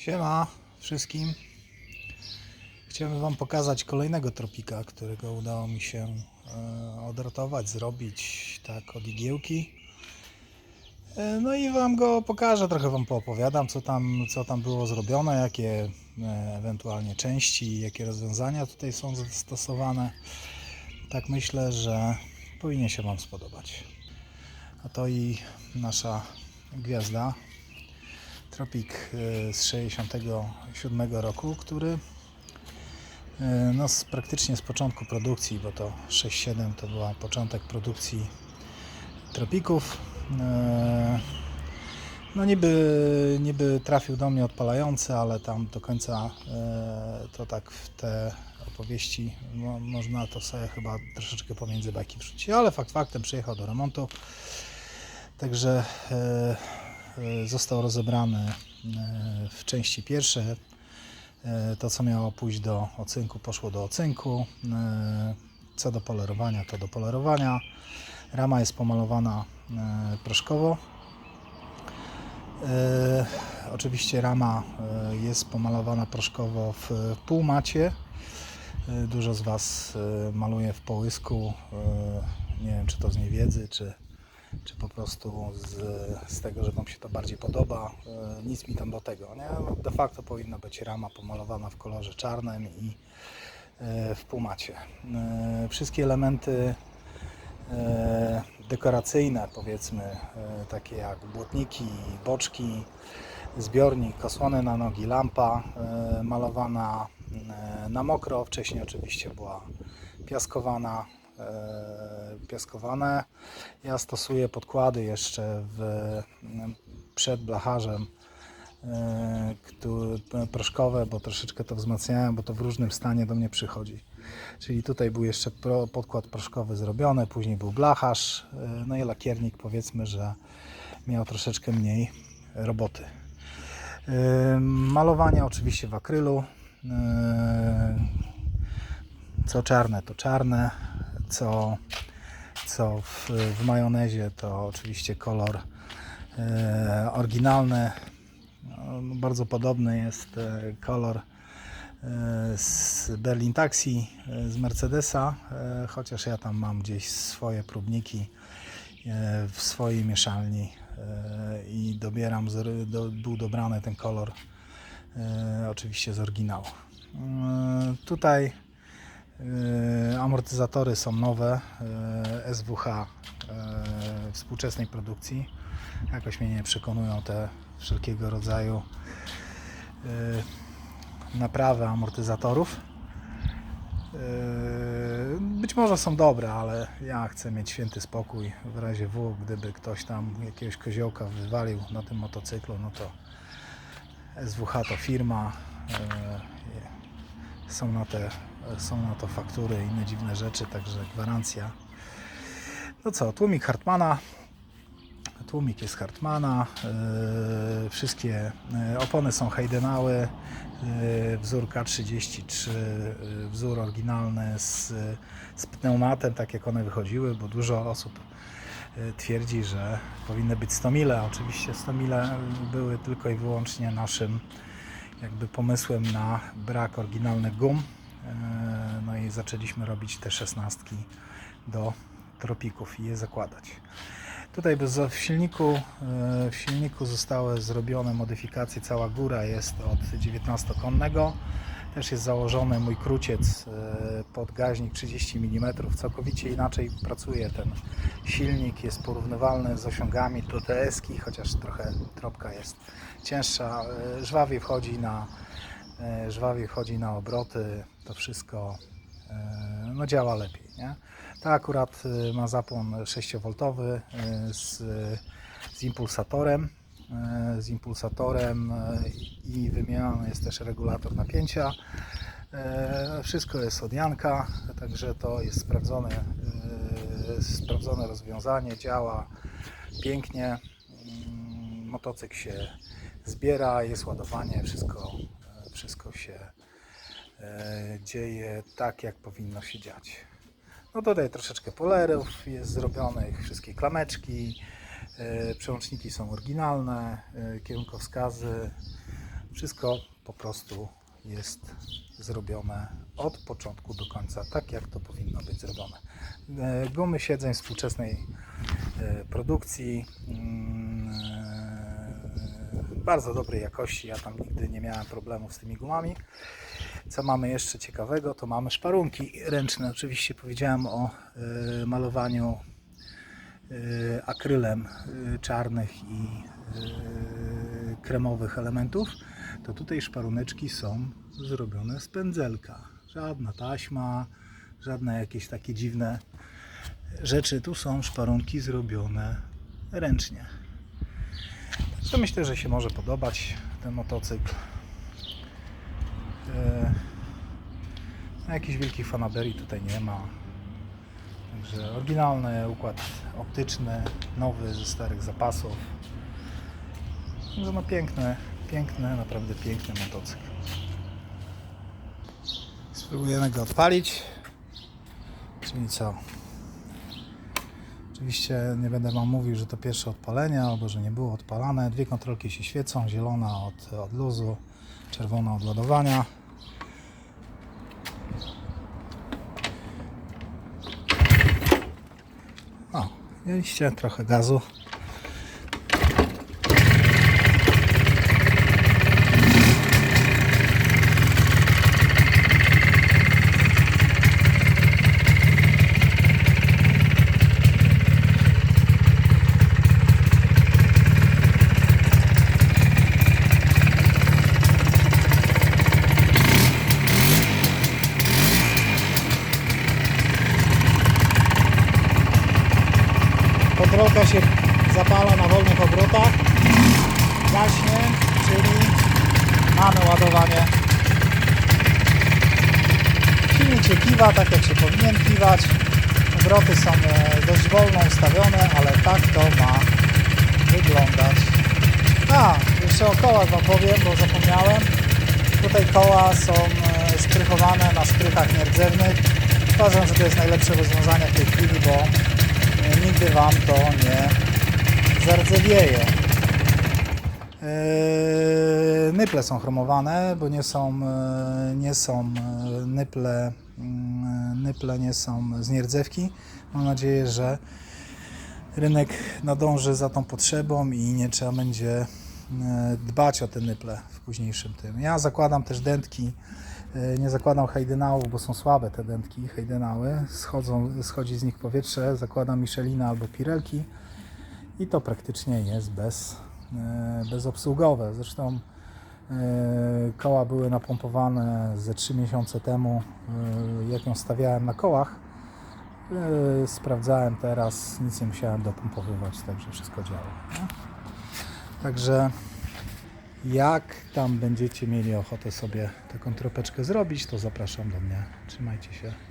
Siema wszystkim. Chciałem Wam pokazać kolejnego tropika, którego udało mi się e, odratować, zrobić tak od igiełki. E, No i Wam go pokażę, trochę Wam poopowiadam, co tam, co tam było zrobione, jakie e, ewentualnie części, jakie rozwiązania tutaj są zastosowane. Tak myślę, że powinien się Wam spodobać. A to i nasza gwiazda, Tropik e, z 67 roku, który e, no, z, praktycznie z początku produkcji, bo to 6-7 to była początek produkcji Tropików. E, No niby, niby trafił do mnie odpalający, ale tam do końca to tak w te opowieści mo, można to sobie chyba troszeczkę pomiędzy bajki wrzucić, ale fakt faktem przyjechał do remontu. Także został rozebrany e, w części pierwsze. E, To, co miało pójść do ocynku, poszło do ocynku. E, Co do polerowania, to do polerowania. Rama jest pomalowana e, proszkowo. E, Oczywiście rama e, jest pomalowana proszkowo w półmacie. E, Dużo z Was e, maluje w połysku. E, Nie wiem, czy to z niewiedzy, czy, czy po prostu z, z tego, że Wam się to bardziej podoba. E, Nic mi tam do tego. Nie? No, De facto powinna być rama pomalowana w kolorze czarnym i e, w półmacie. E, Wszystkie elementy dekoracyjne, powiedzmy, takie jak błotniki, boczki, zbiornik, osłony na nogi, lampa malowana na mokro. Wcześniej oczywiście była piaskowana, piaskowane. Ja stosuję podkłady jeszcze w, przed blacharzem e, któ- proszkowe, bo troszeczkę to wzmacniają, bo to w różnym stanie do mnie przychodzi. Czyli tutaj był jeszcze pro, podkład proszkowy zrobiony, później był blacharz, e, no i lakiernik powiedzmy, że miał troszeczkę mniej roboty. E, Malowanie oczywiście w akrylu. E, Co czarne to czarne, co, co w, w majonezie to oczywiście kolor e, oryginalny. No, bardzo podobny jest e, kolor e, z Berlin Taxi, z Mercedesa, chociaż ja tam mam gdzieś swoje próbniki w swojej mieszalni i dobieram, był dobrany ten kolor oczywiście z oryginału. Tutaj amortyzatory są nowe, e, SWH e, współczesnej produkcji. Jakoś mnie nie przekonują te wszelkiego rodzaju e, naprawy amortyzatorów. E, Być może są dobre, ale ja chcę mieć święty spokój w razie W, gdyby ktoś tam jakiegoś koziołka wywalił na tym motocyklu, no to SWH to firma, e, są na, te, są na to faktury i inne dziwne rzeczy, także gwarancja. No co, tłumik Hartmana, tłumik jest Hartmana, e, wszystkie e, opony są Heidenały, e, wzór K33, e, wzór oryginalny z, z pneumatem, tak jak one wychodziły, bo dużo osób twierdzi, że powinny być 100 mile. Oczywiście 100 mile były tylko i wyłącznie naszym jakby pomysłem na brak oryginalnych gum. E, No i zaczęliśmy robić te szesnastki do tropików i je zakładać. Tutaj w silniku, e, w silniku zostały zrobione modyfikacje. Cała góra jest od 19-konnego. Też jest założony mój kruciec pod gaźnik 30 mm. Całkowicie inaczej pracuje ten silnik. Jest porównywalny z osiągami do TS-ki, chociaż trochę tropka jest cięższa. E, Żwawiej wchodzi na, żwawiej wchodzi na obroty. To wszystko e, no, działa lepiej. Nie? Ta akurat e, ma zapłon 6V e, z, z impulsatorem. e, Z impulsatorem e, i wymieniony jest też regulator napięcia. E, Wszystko jest od Janka, także to jest sprawdzone, e, sprawdzone rozwiązanie, działa pięknie. Mm, Motocykl się zbiera, jest ładowanie, wszystko, e, wszystko się e, dzieje tak, jak powinno się dziać. No tutaj troszeczkę polerów jest zrobionych, wszystkie klameczki, e, przełączniki są oryginalne, e, kierunkowskazy Wszystko po prostu jest zrobione od początku do końca, tak jak to powinno być zrobione. Gumy siedzeń współczesnej produkcji, mm, bardzo dobrej jakości. Ja tam nigdy nie miałem problemów z tymi gumami. Co mamy jeszcze ciekawego, to mamy szparunki ręczne. Oczywiście powiedziałem o e, malowaniu e, akrylem e, czarnych i e, kremowych elementów, to tutaj szparuneczki są zrobione z pędzelka. Żadna taśma, żadne jakieś takie dziwne rzeczy. Tu są szparunki zrobione ręcznie. Także myślę, że się może podobać ten motocykl. E, no, jakichś wielkich fanaberii tutaj nie ma. Także oryginalny układ optyczny, nowy ze starych zapasów. Także no piękny, piękny, naprawdę piękny motocykl. Spróbujemy go odpalić. Co? Oczywiście nie będę Wam mówił, że to pierwsze odpalenie, albo że nie było odpalane. Dwie kontrolki się świecą, zielona od, od luzu, czerwona od ładowania. O, mieliście trochę gazu. Kontrolka się zapala na wolnych obrotach. Gaśnie, czyli mamy ładowanie. Silnik się kiwa tak jak się powinien kiwać. Obroty są e, dość wolno ustawione, ale tak to ma wyglądać. A, jeszcze o kołach Wam powiem, bo zapomniałem. Tutaj koła są e, szprychowane na szprychach nierdzewnych. Uważam, że to jest najlepsze rozwiązanie w tej chwili, bo nigdy Wam to nie zardzewieje. Yy, Nyple są chromowane, bo nie są, e, nie są e, nyple, mm, nyple nie są z nierdzewki. Mam nadzieję, że rynek nadąży za tą potrzebą i nie trzeba będzie dbać o te nyple w późniejszym tym. Ja zakładam też dętki, nie zakładam hejdenałów, bo są słabe te dętki, hejdenały, schodzą, schodzi z nich powietrze, zakładam Michelina albo Pirelki i to praktycznie jest bez, e, bezobsługowe. Zresztą e, koła były napompowane ze 3 miesiące temu, e, jak ją stawiałem na kołach. E, Sprawdzałem teraz, nic nie musiałem dopompowywać, także wszystko działa. Także jak tam będziecie mieli ochotę sobie taką tropeczkę zrobić, to zapraszam do mnie. Trzymajcie się.